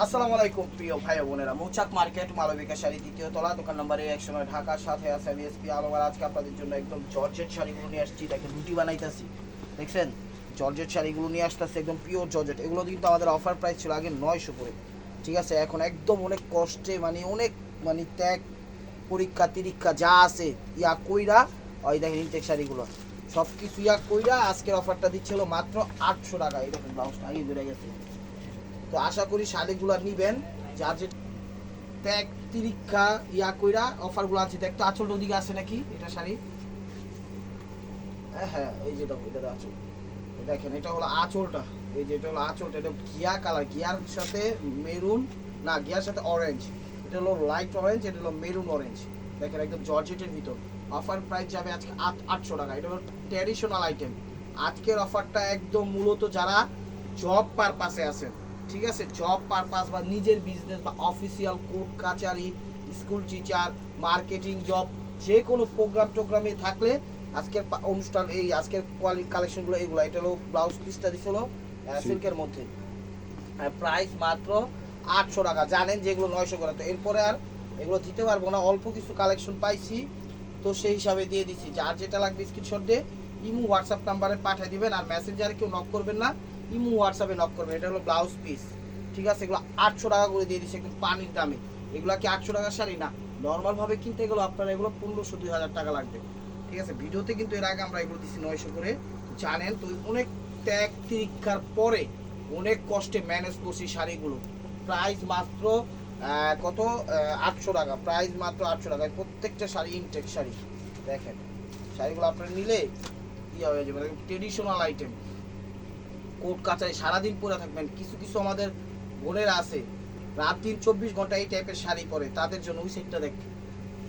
আসসালামু আলাইকুম, প্রিয় ভাই বোনেরা। মৌচাক মার্কেট, মালবিকা শাড়ি দ্বিতীয় তলা, দোকান নম্বর একশো নয় ঢাকার সাথে আছে আমি এসপি আলোবার আজকে আপনাদের জন্য একদম জর্জেট শাড়িগুলো নিয়ে আসছি। দেখেন, রুটি বানাইতেছি। দেখছেন? জর্জেট শাড়িগুলো নিয়ে আসতেছে, একদম পিওর জর্জেট। এগুলো কিন্তু আমাদের অফার প্রাইস ছিল আগে নয়শো করে। ঠিক আছে? এখন একদম অনেক কষ্টে মানে অনেক মানে ত্যাগ, পরীক্ষা, তিরীক্ষা যা আছে, ইয়া কইরা, ওই দেখেন ইনটেক শাড়িগুলো। সব কিছু ইয়া কইরা আজকের অফারটা দিচ্ছিল মাত্র আটশো টাকা। দেখেন ব্লাউজটা আগে বেড়ে গেছে। তো আশা করি শাড়িগুলো নিবেন। যার যে ত্যাগ, তিরিক্ষা, ইয়া কইরা অফারগুলো আছে দেখতো আঁচলটা ওদিকে আছে নাকি? এটা শাড়ি হ্যাঁ হ্যাঁ এই যেটা এটা আঁচল। দেখেন, এটা হলো আঁচলটা। এই যে এটা হলো আঁচলটা এটা গিয়া কালার। গিয়ার সাথে মেরুন, না গিয়ার সাথে অরেঞ্জ এটা হলো লাইট অরেঞ্জ এটা হলো মেরুন অরেঞ্জ দেখেন, একদম জর্জেটের ভিতর। অফার প্রাইস যাবে আজকে আট, আটশো টাকা। এটা হলো ট্র্যাডিশনাল আইটেম আজকের অফারটা একদম মূলত যারা জব পারপাসে আছেন। ঠিক আছে? জব পারপাস বা নিজের বিজনেস বা অফিসিয়াল কোর্ট কাচারি স্কুল টিচার মার্কেটিং জব যে কোনো প্রোগ্রাম টোগ্রামে থাকলে আজকের অনুষ্ঠান এই আজকের কোয়ালিটি কালেকশনগুলো এইগুলো এটা হলো ব্লাউজ পিসটা দিছিল সিল্কের মধ্যে। প্রাইস মাত্র আটশো টাকা। জানেন যেগুলো নয়শো করে। তো এরপরে আর এগুলো দিতে পারব না। অল্প কিছু কালেকশন পাইছি। তো সেই হিসাবে দিয়ে দিচ্ছি যার যেটা লাগবে স্ক্রিনশট দিয়ে ইমু হোয়াটসঅ্যাপ নাম্বারে পাঠিয়ে দিবেন। আর মেসেঞ্জারে কেউ নক করবেন না। ইমু হোয়াটসঅ্যাপে নক করবেন। এটা হলো ব্লাউজ পিস ঠিক আছে? এগুলো আটশো টাকা করে দিয়ে দিচ্ছে একদম পানির দামে। এগুলো কি আটশো টাকার শাড়ি? না। নর্মালভাবে কিনতে গেলে আপনার এগুলো পনেরোশো, দুই হাজার টাকা লাগবে। ঠিক আছে? ভিডিওতে কিন্তু এর আগে আমরা এগুলো দিচ্ছি নয়শো করে। জানেন তো, অনেক ত্যাগ তিরিক্ষার পরে অনেক কষ্টে ম্যানেজ করছি শাড়িগুলো। প্রাইস মাত্র কত? আটশো টাকা। প্রাইস মাত্র আটশো টাকা। প্রত্যেকটা শাড়ি ইনটেক শাড়ি। দেখেন। শাড়িগুলো আপনারা নিলে ইয়ে হয়ে যাবে ট্রেডিশনাল আইটেম কোট কাচারি সারাদিন পরে থাকবেন। কিছু কিছু আমাদের বোনেরা আছে, রাত দিন চব্বিশ ঘণ্টা এই টাইপের শাড়ি পরে, তাদের জন্য ওই সেটটা দেখ,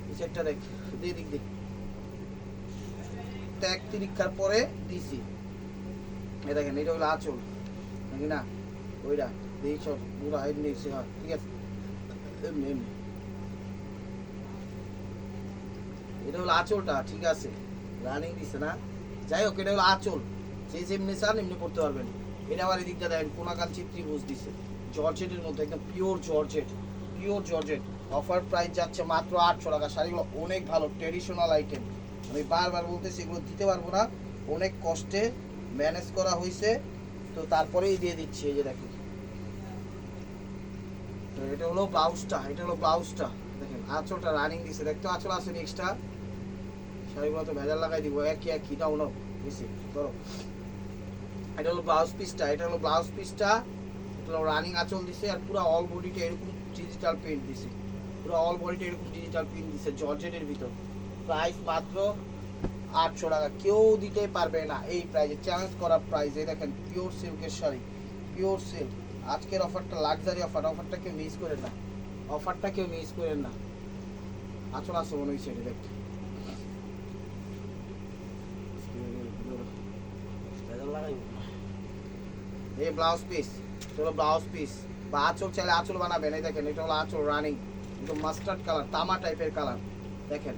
ওই সেটটা দেখ দিয়ে দিক দিক ত্যাগ তিরিক্ষার পরে দিছি এ দেখেন, এটা হলো আঁচল, নাকি না? ওইটা দেখি সব পুরো হাইট নিয়েছি হ্যাঁ ঠিক আছে? এমনি এমনি। এটা হলো আঁচলটা, ঠিক আছে? রানিং দিছে না? যাই হোক, এটা হলো আঁচল। যে যেমনি চান, এমনি করতে পারবেন। এটা আবার এদিকটা দেখেন কোনাকান চিত্রিভুজ দিছে। জর্জেটের মধ্যে একদম pure georgette pure georgette. Offer price যাচ্ছে মাত্র আটশো টাকা। শাড়িগুলো অনেক ভালো ট্রেডিশনাল আইটেম আমি বারবার বলতেছি, এগুলো দিতে পারব না। অনেক কষ্টে ম্যানেজ করা হয়েছে তো তারপরেই দিয়ে দিচ্ছি, এই যে দেখেন। তো এটা হলো ব্লাউজটা এটা হলো ব্লাউজটা দেখেন, আঁচলটা রানিং দিছে। দেখতে আঁচল আছে এক্সট্রা শাড়িগুলো তো ভেজাল লাগাই দিব। একই একই নাও নাও বেশি ধরো। এটা হলো ব্লাউজ পিসটা এটা হলো ব্লাউজ পিসটা এটা হলো রানিং আঁচল দিছে আর পুরো অল বডিটা এরকম ডিজিটাল প্রিন্ট দিছে। পুরো অল বডিটা এরকম ডিজিটাল প্রিন্ট দিছে জর্জেটের ভিতর। প্রাইস মাত্র আটশো টাকা। কেউ দিতে পারবে না এই প্রাইজে চ্যালেঞ্জ করা প্রাইস এই দেখেন পিওর সিল্কের শাড়ি পিওর সিল্ক আজকের অফারটা লাক্সারি অফার অফারটা কেউ মিস করেন না। অফারটা কেউ মিস করেন না। আচল আছে মনে হয়েছে এটা দেখতে এই ব্লাউজ পিস এটা হলো ব্লাউজ পিস বা আঁচল চাইলে আঁচল বানাবেন, এই দেখেন, এটা হলো আঁচল রানিং একদম মাস্টার্ড কালার তামা টাইপের কালার দেখেন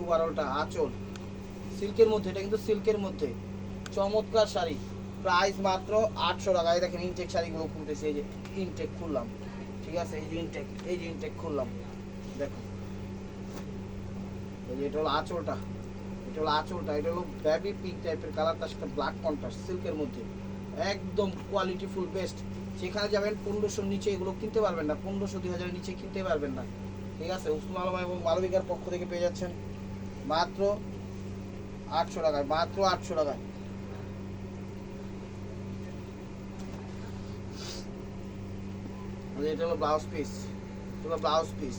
ওভারঅলটা আঁচল। সিল্কের মধ্যে, এটা কিন্তু সিল্কের মধ্যে। চমৎকার শাড়ি। প্রাইস মাত্র আটশো টাকা। এই দেখেন ইনটেক শাড়িগুলো খুলতেছে, এই যে ইনটেক খুললাম। ঠিক আছে, এই যে ইনটেক এই যে ইনটেক খুললাম। দেখো। এই যে এটা হলো আঁচলটা। এটা হলো আঁচলটা, এটা হলো ব্যাবি পিঙ্ক টাইপের কালার তার ব্ল্যাক কন্ট্রাস্ট সিল্কের মধ্যে। একদম কোয়ালিটি ফুল বেস্ট সেখানে যাবেন পনেরোশোর নিচে এগুলো কিনতে পারবেন না, পনেরোশো দুই হাজারের নিচে কিনতে পারবেন না। ঠিক আছে? উসমান আলম এবং মালবিকার পক্ষ থেকে পেয়ে যাচ্ছেন। মাত্র আটশো টাকায়, মাত্র আটশো টাকায়। আর এটা হলো ব্লাউজ পিস হলো ব্লাউজ পিস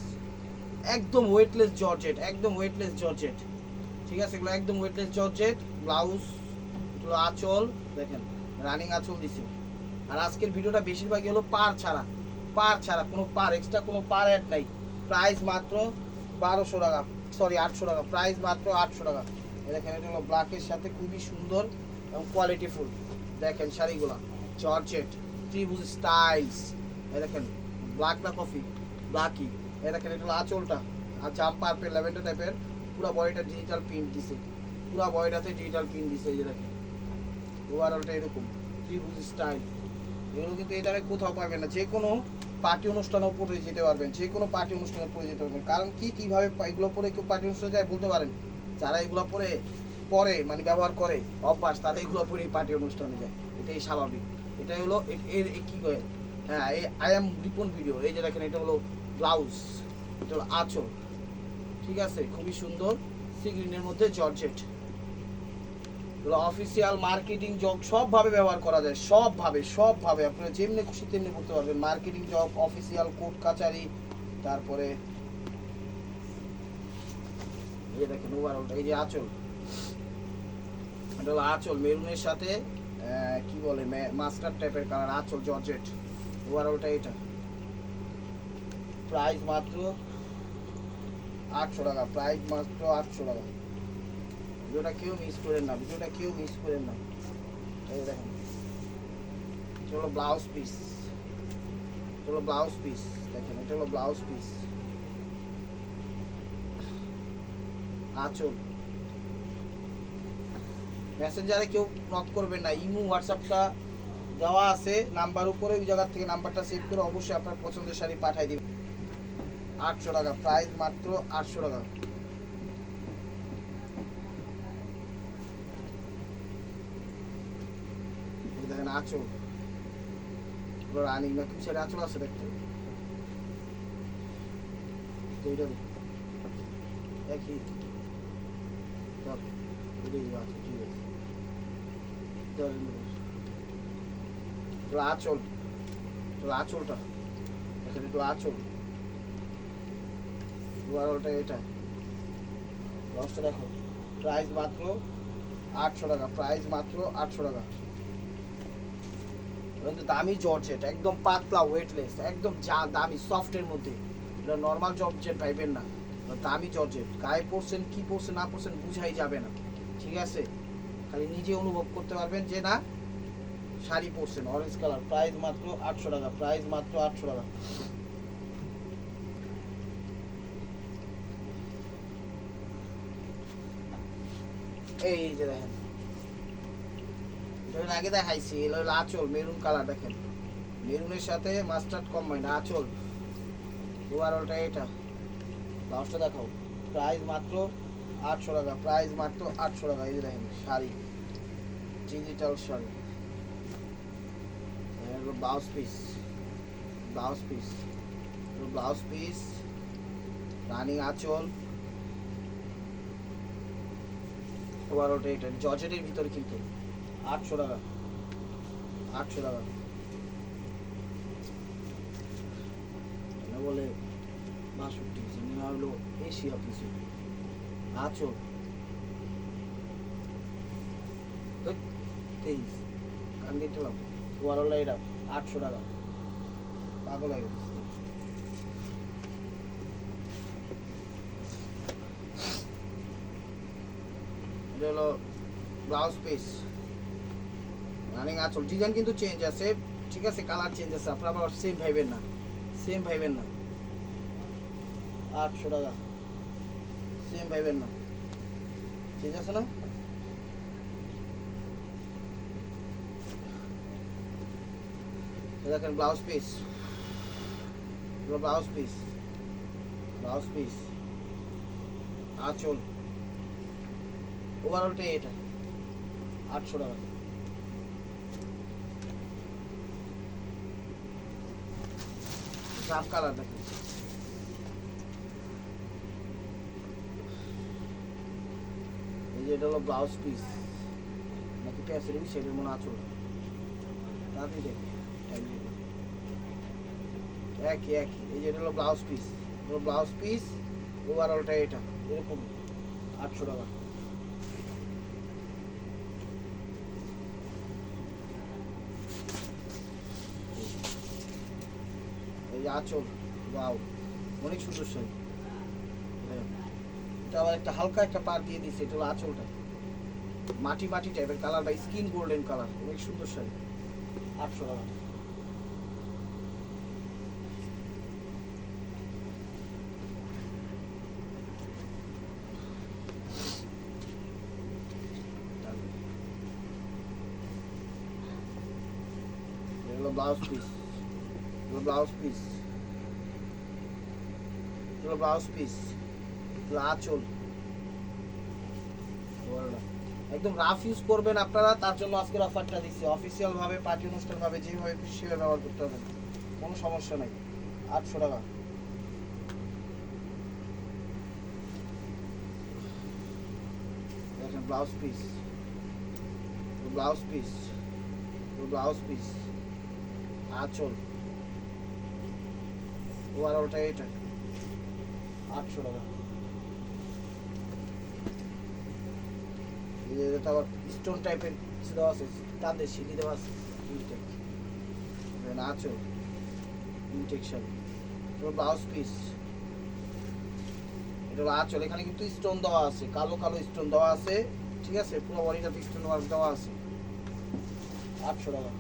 একদম ওয়েটলেস জর্জেট একদম ওয়েটলেস জর্জেট ঠিক আছে? এগুলো একদম ওয়েটলেস জর্জেট ব্লাউজ এগুলো আঁচল, দেখেন। রানিং আঁচল দিছে আর আজকের ভিডিওটা বেশিরভাগই হলো পার ছাড়া। পার ছাড়া, কোনো পার এক্সট্রা কোনো পার অ্যাড নাই। প্রাইস মাত্র বারোশো টাকা সরি আটশো টাকা। প্রাইস মাত্র আটশো টাকা। দেখেন, এটা হলো ব্ল্যাকের সাথে খুবই সুন্দর এবং কোয়ালিটি ফুল দেখেন শাড়িগুলা জর্জেট ত্রিভুজ স্টাইলস দেখেন ব্ল্যাক না কফি ব্ল্যাকই দেখেন, এটা হলো আঁচলটা। আর জাম্প পার্পের ল্যাভেন্ডার টাইপের পুরো বডিটা ডিজিটাল প্রিন্ট দিছে। পুরো বডিটাতে ডিজিটাল প্রিন্ট দিছে, এই যে দেখেন। ওভারঅলটা এরকম, ত্রিভুজ স্টাইল এগুলো কিন্তু দামে কোথাও পাবেন না। যে কোনো পার্টি অনুষ্ঠানেও পরে যেতে পারবেন যে কোনো পার্টি অনুষ্ঠানে পরে যেতে পারবেন। কারণ কি, কীভাবে এগুলো পরে কেউ পার্টি অনুষ্ঠানে যায় বলতে পারেন? যারা এগুলো পরে পরে মানে ব্যবহার করে, অভ্যাস তারা এগুলো পরেই পার্টি অনুষ্ঠানে যায়। এটাই স্বাভাবিক। এটাই হলো এর কি করে হ্যাঁ এই আই এম রিপন ভিডিও এই যে দেখেন, এটা হলো ব্লাউজ এটা হলো আঁচল। ঠিক আছে? খুবই সুন্দর। সি গ্রিনের মধ্যে জর্জেট অফিসিয়াল মার্কেটিং জব সবভাবে ব্যবহার করা যায়, সবভাবে সবভাবে। আপনারা যেমনি খুশি তেমনি করতে পারবেন। মার্কেটিং জব অফিসিয়াল কোর্ট কাচারি তারপরে এই দেখেন ওভারঅলটা এই যে আঁচল। এটা হলো আঁচল, মেরুনের সাথে কি বলে মাস্টার টাইপের কালার, আঁচল, জর্জেট। ওভারঅলটা এটা। প্রাইস মাত্র আটশো টাকা প্রাইস মাত্র আটশো টাকা। ভিডিওটা কেউ মিস করেন না ভিডিওটা কেউ মিস করেন না। এই দেখেন। হলো ব্লাউজ পিস হলো ব্লাউজ পিস দেখেন, এটা হলো ব্লাউজ পিস আচল। মেসেঞ্জারে কেউ নক করবেন না। ইমো হোয়াটসঅ্যাপটা দেওয়া আছে নাম্বার উপরে ওই জায়গার থেকে নাম্বারটা সেভ করে অবশ্যই আপনার পছন্দের শাড়ি পাঠিয়ে দিবেন। আটশো টাকা প্রাইস মাত্র আটশো টাকা এই দেখেন আঁচল। এগুলো রানিং না ছেড়ে আঁচল আছে দেখতে? এইটা। একই আঁচল আঁচলটা দেখেন এগুলো আঁচল। এটা। দশটা প্রাইস মাত্র আটশো টাকা। প্রাইস মাত্র আটশো টাকা। কিন্তু দামি জর্জেট একদম পাতলা ওয়েটলেস একদম যা দামি সফটের মধ্যে। এটা নর্মাল জর্জেট পাইবেন না দামি জর্জেট গায়ে পড়ছেন, কি পড়ছেন, না পড়ছেন, বুঝাই যাবে না। ঠিক আছে? খালি নিজে অনুভব করতে পারবেন যে না, শাড়ি পরছেন অরেঞ্জ কালার প্রাইস মাত্র আটশো টাকা প্রাইস মাত্র আটশো টাকা। এই যে দেখেন। এটা আগে দেখাইছি, এলো আঁচল, মেরুন কালার দেখেন। মেরুনের সাথে মাস্টার্ড কম্বাইন আঁচল। ওভারঅলটা এটা। ব্লাউজটা দেখাও। প্রাইস মাত্র আটশো টাকা প্রাইস মাত্র আটশো টাকা, এই দেখেন, sari. Digital sari. Blouse piece blouse piece blouse piece running আঁচল। ওভারঅলটা এটা, জর্জেটের ভিতরে কিন্তু। আটশো টাকা। আটশো টাকা। বলে বাষট্টি নেওয়া হলো এশিয়া কিছু আচল তেইশ। কান দিয়েছিলাম ওয়ারোলা এটা আটশো টাকা। পাগল হয়ে গেছে। এটা হলো ব্লাউজ পিস রানিং আঁচল ডিজাইন কিন্তু চেঞ্জ আছে, ঠিক আছে কালার চেঞ্জ আছে, আপনারা আবার সেম ভাইবেন না সেম ভাইবেন না। আটশো টাকা সেম ভাইবেন না। চেঞ্জ আছে না? এই দেখেন blouse piece blouse piece blouse piece আঁচল। ওভারঅলটাই এটা, আটশো টাকা। জাম কালার দেখেন এই যে এটা হলো ব্লাউজ পিস নাকি প্যাসের সেটার মনে আচল তাড়াতাড়ি দেখ। একই একই। এই যে এটা হলো ব্লাউজ পিস ব্লাউজ পিস ওভারঅলটা এটা। এরকম। আটশো টাকা। আঁচল ওয়াও, অনেক সুন্দর শাড়ি। হ্যাঁ। আবার একটা হালকা একটা পার দিয়ে দিচ্ছে এটা হলো আঁচলটা। মাটি মাটি টাইপের কালার বা স্কিন গোল্ডেন কালার অনেক সুন্দর শাড়ি। আটশো টাকা। Blouse piece blouse piece blouse piece আঁচল। ওয়ালটা। একদম রাফ ইউজ করবেন আপনারা, তার জন্য আজকের অফারটা দিচ্ছি। অফিসিয়াল ভাবে পার্টি অনুষ্ঠান ভাবে, যেভাবে খুশি ব্যবহার করতে হবে। কোনো সমস্যা নেই। আটশো টাকা। Blouse piece blouse piece blouse piece আঁচল। ওভারঅলটা এটা আটশো টাকা। আবার স্টোন টাইপের কিছু দেওয়া আছে কাঁধে সিলি দেওয়া আছে ইনটেক আঁচল ইনটেক শাড়ি ব্লাউজ পিস এটা আঁচল। এখানে কিন্তু স্টোন দেওয়া আছে, কালো কালো স্টোন দেওয়া আছে, ঠিক আছে? পুরো বডিটাতে স্টোন দেওয়া আছে। আটশো টাকা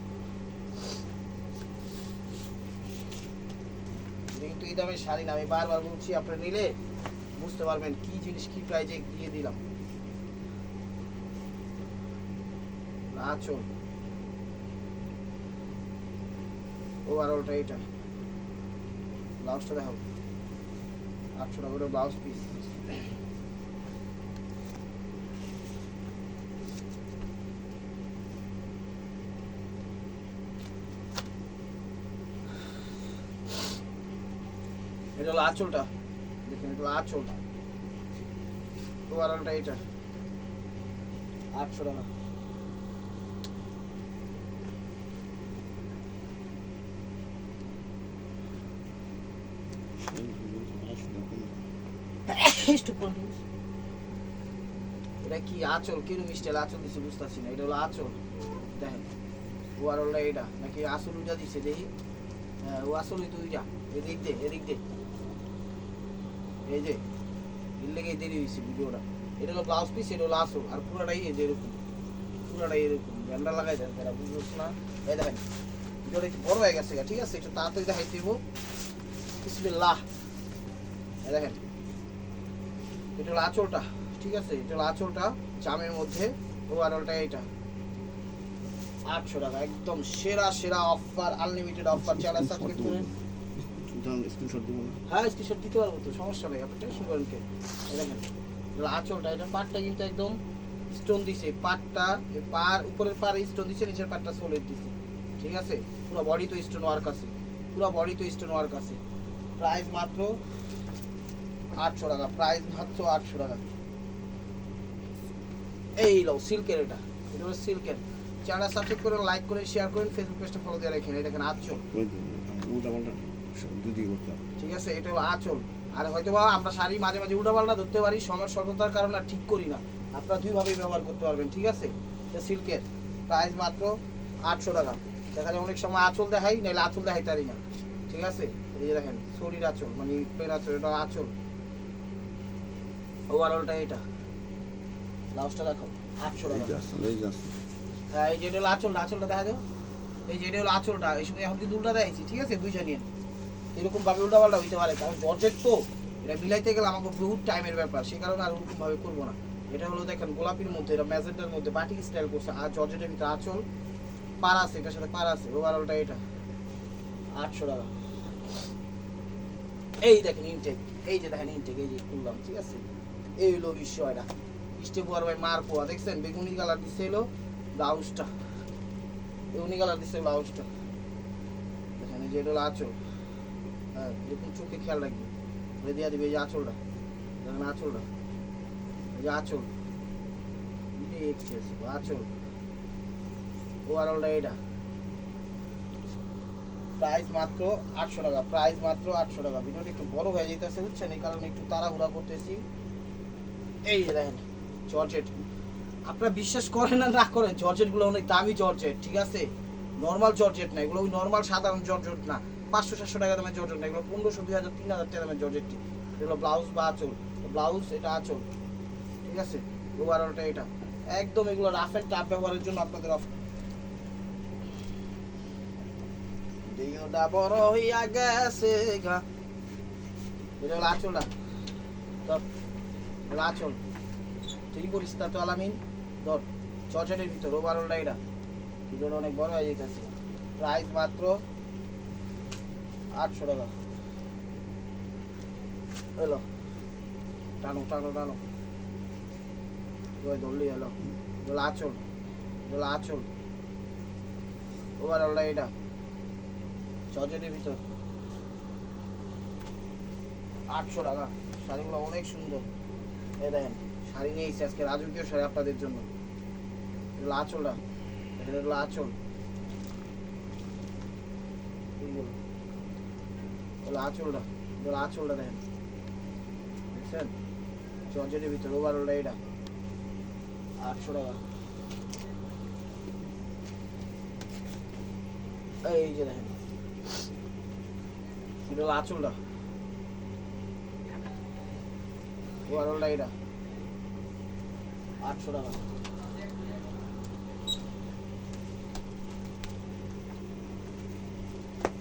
এটা কিন্তু এই দামের শাড়ি না, আমি বারবার বলছি, আপনারা নিলে বুঝতে পারবেন কি জিনিস, কি প্রাইজে দিয়ে দিলাম। আঁচল ওভারঅলটা এটা ব্লাউজটা দেখো আটশো টাকা করে ব্লাউজ পিস আঁচলটা। দেখুন এটা হলো আঁচল। ওভারঅলটা এটা। আটশো টাকা। এটা কি আঁচল? কিরম স্টাইল আঁচল দিছে বুঝতেছি না। এটা হলো আঁচল। দেখেন। ওয়ারলটা এটা। নাকি আসল উজা দিছে, দেখি। হ্যাঁ ও আসলই তো উজা। এদিক দে এদিক দে এই যে লেগে দেরি হয়েছে ভিডিওটা। এটা হলো ব্লাউজ পিস এটা হলো আসল আর পুরাটাই এই যে এরকম। পুরাটাই এরকম ব্যান্ডা লাগাই দেন তারা বুঝছ না? এই দেখেন, ভিডিওটা একটু বড় হয়ে গেছে ঠিক আছে? একটু তাড়াতাড়ি দেখাই দিব বিসমিল্লাহ। এই দেখেন, এটা হলো আঁচলটা, ঠিক আছে? এটা হলো আঁচলটা, জামের মধ্যে ওভারঅলটা এটা আটশো টাকা, একদম সেরা সেরা অফার আনলিমিটেড অফার চালা সাবস্ক্রাইব করেন স্ক্রিনশট দেবো না। হ্যাঁ স্ক্রিনশট দিতে পারব তো সমস্যা নেই আপনি টেনশন করেন কে দেখেন আঁচলটা এটা পাটটা কিন্তু একদম স্টোন দিছে পাটটা পার উপরের পারে স্টোন দিছে নিচের পাটটা সোলের দিছে ঠিক আছে? পুরো বডি তো স্টোন ওয়ার্ক আছে পুরো বডি তো স্টোন ওয়ার্ক আছে। প্রাইস মাত্র আটশো টাকা প্রাইস মাত্র আটশো টাকা। এই লো সিল্কের এটা এটা হলো সিল্কের চ্যানেল সাবস্ক্রাইব করেন লাইক করে শেয়ার করেন ফেসবুক পেজটা ফলো দিয়ে রাখেন এটা দেখেন আঁচল ওই তো, উল্টা পাল্টা সব দুদিকে করতে হবে। ঠিক আছে এটা হলো আঁচল। আর হয়তো বা আমরা শাড়ি মাঝে মাঝে উল্টা পাল্টা ধরতে পারি সময় স্বল্পতার কারণে ঠিক করি না। আপনারা দুইভাবেই ব্যবহার করতে পারবেন ঠিক আছে? সিল্কের প্রাইস মাত্র আটশো টাকা। দেখা যায় অনেক সময় আঁচল দেখাই নাহলে আঁচল দেখাই তারি না। ঠিক আছে? এই যে দেখেন শরীর আঁচল মানে প্লেন আঁচল এটা আঁচল। ওভারঅলটা এটা। ব্লাউজটা দেখো আটশো টাকা। হ্যাঁ এই যে এটা হলো আঁচলটা আঁচলটা দেখা যাও এই যে এটা হলো আঁচলটা এই সময় এখন কিন্তু উল্টা দেখাইছি ঠিক আছে? বুঝে নিন এরকম ভাবে উল্টা পাল্টা হইতে পারে, কারণ জর্জেট তো এটা মিলাইতে গেলে আমাকে বহুত টাইমের ব্যাপার, সে কারণে আর ওরকম ভাবে করব না। এটা হলো দেখেন গোলাপির মধ্যে, এটা ম্যাজেন্টার মধ্যে, বাটিক স্টাইল করছে, আর জর্জেটের ভিতরে আঁচল পার আছে, এটার সাথে পার আছে ওভারঅলটা এটা, আটশো টাকা। এই দেখেন ইনটেক এই যে দেখেন ইনটেক এই যে খুললাম, ঠিক আছে? এই হলো বিষয়টা স্টেপ ওয়ার ভাই মার পোয়া দেখছেন? বেগুনি কালার দিচ্ছে হলো ব্লাউজটা বেগুনি কালার দিচ্ছে ব্লাউজটা দেখেন এই যে এটা হলো আঁচল। দেখুন চোখে খেয়াল রাখবে ধরে দিয়া দিবে এই যে আঁচলটা দেখেন আঁচলটা এই যে আঁচল আঁচল ওভারঅলটা এটা প্রাইস মাত্র আটশো টাকা প্রাইস মাত্র আটশো টাকা ভিডিওটা একটু বড় হয়ে যেতেছে, বুঝছেন? এই কারণে একটু তাড়াহুড়া করতেছি। এই যে দেখেন জর্জেট আপনারা বিশ্বাস করেন না না করেন জর্জেটগুলো অনেক দামি জর্জেট ঠিক আছে? নর্মাল জর্জেট না, এগুলো ওই নর্মাল সাধারণ জর্জেট না। পাঁচশো সাতশো টাকা দামের জর্জেট না এগুলো পনেরোশো দুই হাজার, তিন হাজার টাকা দামের জর্জেটটি এগুলো ব্লাউজ বা আঁচল। ব্লাউজ, এটা আঁচল, ঠিক আছে? ওভারঅলটা এটা। একদম এগুলো রাফ অ্যান্ড টাফ ব্যবহারের জন্য আপনাদের অফ দিওটা বড় গেছে ধর করিস তা ধর ভিতর এটা। অনেক বড় হয়ে যেতেছে প্রাইস মাত্র আটশো টাকা। এলো টানো টানো টানো। ধরলি এলো এগুলো আচল এগুলো আচল। ওভারঅলটা এটা জর্জেটের ভিতর। আটশো টাকা। শাড়িগুলো অনেক সুন্দর। এই দেখেন, শাড়ি নিয়ে আজকে রাজকীয় শাড়ি আপনাদের জন্য। আঁচলটা এটা হলো আঁচল এগুলো আঁচলটা এগুলো আঁচলটা দেখেন। দেখছেন? জর্জেটের ভিতর ওভারঅলটা এটা আটশো টাকা এই যে দেখেন। এটা হলো আঁচলটা ওভারঅলটা এটা আটশো টাকা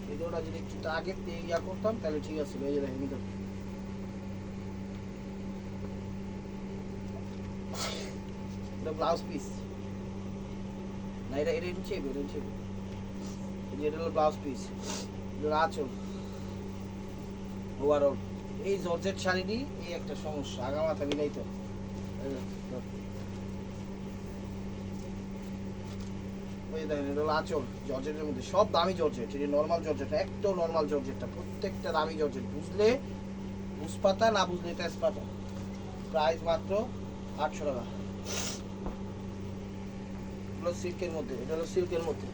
ভিডিওটা যদি একটু আগে ইয়া করতাম, তাহলে ঠিক আছে এই যে দেখেন এটা ব্লাউজ পিস না, এটা এটা এটা এটা হলো ব্লাউজ পিস এটা ওভারঅল এই জর্জেট শাড়িটি, এই একটা সমস্যা। আগা মাথা মিলাইতে হয়। আঁচল, জর্জেটের মধ্যে সব দামি জর্জেট এটি নর্মাল জর্জেট, একটাও নর্মাল জর্জেটটা প্রত্যেকটা দামি জর্জেট, বুঝলে? বুঝপাতা না বুঝলে তেজপাতা? প্রাইস মাত্র আটশো টাকা। এগুলো সিল্কের মধ্যে, এটা হলো সিল্কের মধ্যে।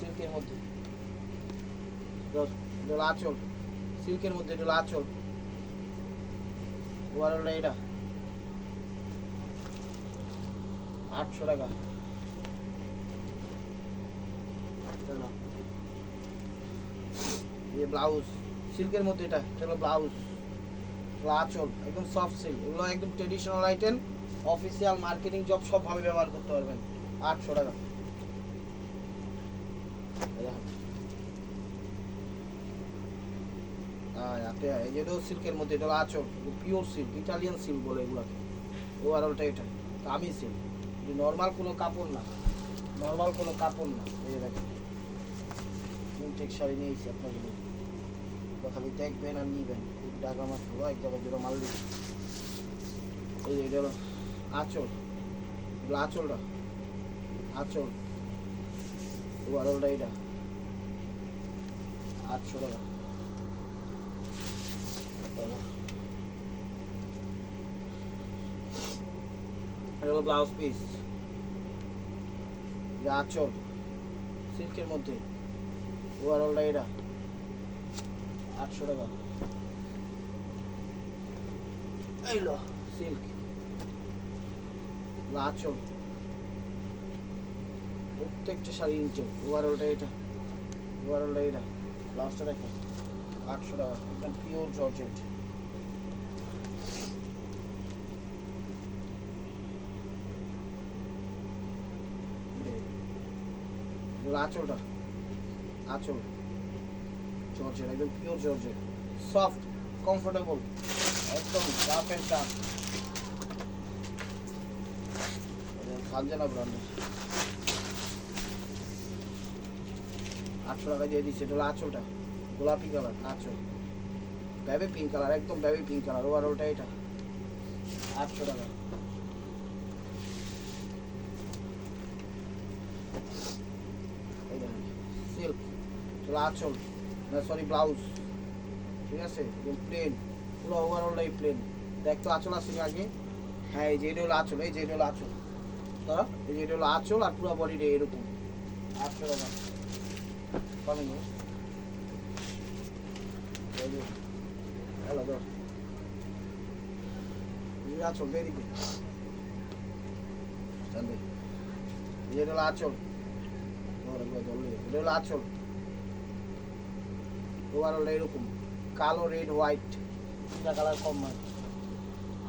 সিল্কের মধ্যে। এটা আঁচল। সিল্কের মধ্যে এটা হলো আঁচল। ওভারঅলটা এটা। আটশো টাকা। চলো। এই ব্লাউজ সিল্কের মধ্যে এটা এটা ব্লাউজ আঁচল, একদম সফট সিল্ক এগুলো একদম traditional item official marketing job সবভাবে ব্যবহার করতে পারবেন, আটশো টাকা। এটাও সিল্কের মধ্যে এটা আঁচল। পিওর সিল্ক ইটালিয়ান সিল্ক বলে এগুলাকে। ওভারঅলটা এটা দামি সিল্ক নর্মাল কোনো কাপড় না। নর্মাল কোনো কাপড় না। এই দেখেন। ইনটেক শাড়ি নিয়েছি আপনাকে খালি দেখবেন আর নিবেন। টাকা আমার পুরো এক জায়গায় দুটো মাল দিবে এই এটা হলো আঁচল। এগুলো আঁচলটা। আঁচল। ওভারঅলটা এটা আটশো টাকা। হলো ব্লাউজ পিস। আঁচল। সিল্কের মধ্যে। ওভারঅলটা এটা। আটশো টাকা। এইলো সিল্ক আঁচল প্রত্যেকটা শাড়ি ইঞ্চে ওভারঅলটা এটা। ওভারঅলটা এটা। ব্লাউজটা দেখো, আটশো টাকা। একদম পিওর জর্জেট আঁচলটা আঁচল জর্জেট, একদম পিওর জর্জেট। সফট কমফোর্টেবল একদম রাফ অ্যান্ড টাফ আটশো টাকা দিয়ে দিচ্ছে, এটা গোলাপি কালার আঁচল। ব্যাবি পিঙ্ক কালার একদম ব্যাবি পিঙ্ক কালার ওভারঅলটা এটা। আটশো টাকা এই দেখেন সিল্ক চলো। আঁচল না সরি ব্লাউজ। ঠিক আছে? প্লেন পুরো ওভারঅলটাই প্লেন দেখ তো আঁচল আছে আগে। হ্যাঁ এই যে এটা হলো আঁচল, এই যে এটা হলো আঁচল। ধরো, এই যে এটা হলো আঁচল আর পুরো বডি বডিটা এরকম। এই আঁচল বেরিয়ে এই যে এটা হলো আঁচল। আঁচল। ওভারঅল এরকম কালো রেড হোয়াইট দুটা কালার কম হয়।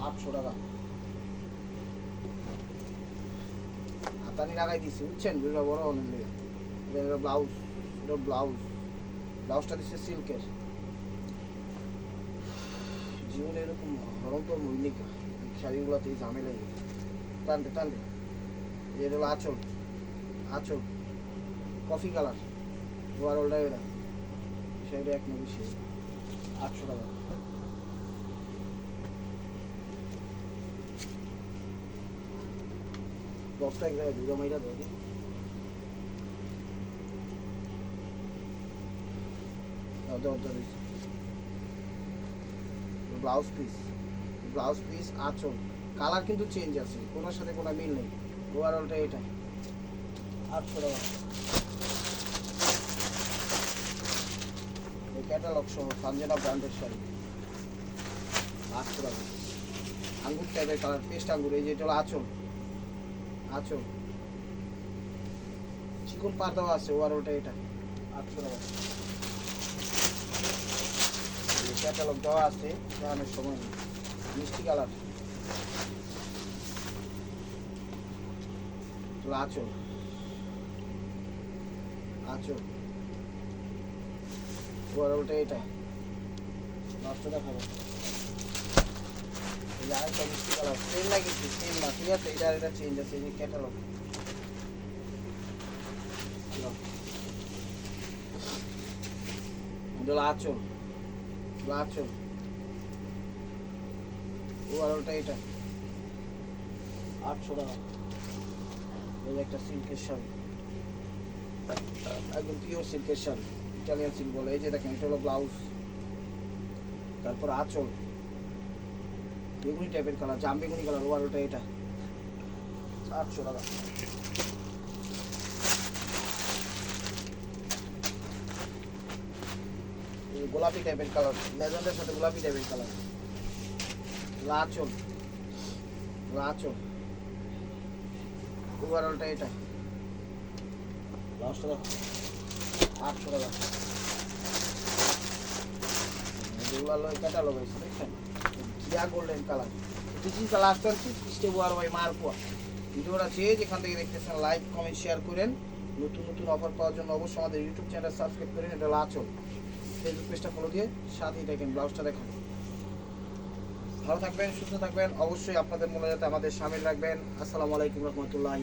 আটশো টাকা। হাতানি লাগাই দিচ্ছি বুঝছেন? দুটা বড় অনেক ব্লাউজ এটা ব্লাউজ ব্লাউজটা দিচ্ছে সিল্কের জীবনে এরকম ভয়ঙ্কর মূল্যিকা শাড়িগুলোতে এই ঝামেলা টানতে টানতে। এটা হলো আঁচল। আঁচল। কফি কালার ওভারঅলটা এটা। সাইডে এক আটশো টাকা। বক্সটা এক জায়গায় দুর্গা মাইরা ব্লাউজ পিস। ব্লাউজ পিস আঁচল। কালার কিন্তু চেঞ্জ আছে। কোনোর সাথে কোনো মিল নেই। ওভারঅলটা এটা আটশো টাকা। ক্যাটালগ সহ সানজেনা ব্র্যান্ডের শাড়ি। আটশো আঙ্গুর টাইপের কালার পেস্ট আঙ্গুর, এই যে এটা হলো আঁচল। আঁচল। চিকন দেওয়া আছে ওভারঅলটা এটা। আটশো ক্যাটালগ দেওয়া আছে দেখানোর সময় মিষ্টি কালার। আঁচল। আঁচল। ওভারঅলটা এটা। নষ্ট দেখাবো আরেকটা মিষ্টি কালার সেম না। আছে, এটা আর এটা চেঞ্জ আছে, এই ক্যাটালগ আঁচল। এটা। আটশো টাকা। এই একটা সিল্কের শাড়ি। একদম পিওর সিল্কের শাড়ি। ইটালিয়ান সিল্ক বলে এই যে দেখেন, এটা হলো ব্লাউজ। তারপর আঁচল, বেগুনি টাইপের কালার জাম বেগুনি কালার ওভারঅলটা এটা। আটশো টাকা। গোলাপি টাইপের কালার লেজেন্ডের সাথে গোলাপি টাইপের কালার লাচল লাচল ওভারঅলটা এটা। লাস্ট টাকা ভিডিওটা চেয়ে যেখান থেকে কমেন্ট শেয়ার করেন। নতুন নতুন অফার পাওয়ার জন্য অবশ্যই আমাদের ইউটিউব চ্যানেল করেন, এটা দিয়ে দেখেন। ব্লাউজটা ভালো থাকবেন, সুস্থ থাকবেন। অবশ্যই আপনাদের মনে যাতে আমাদের সামিল রাখবেন। আসসালামু আলাইকুম রহমতুল্লাহ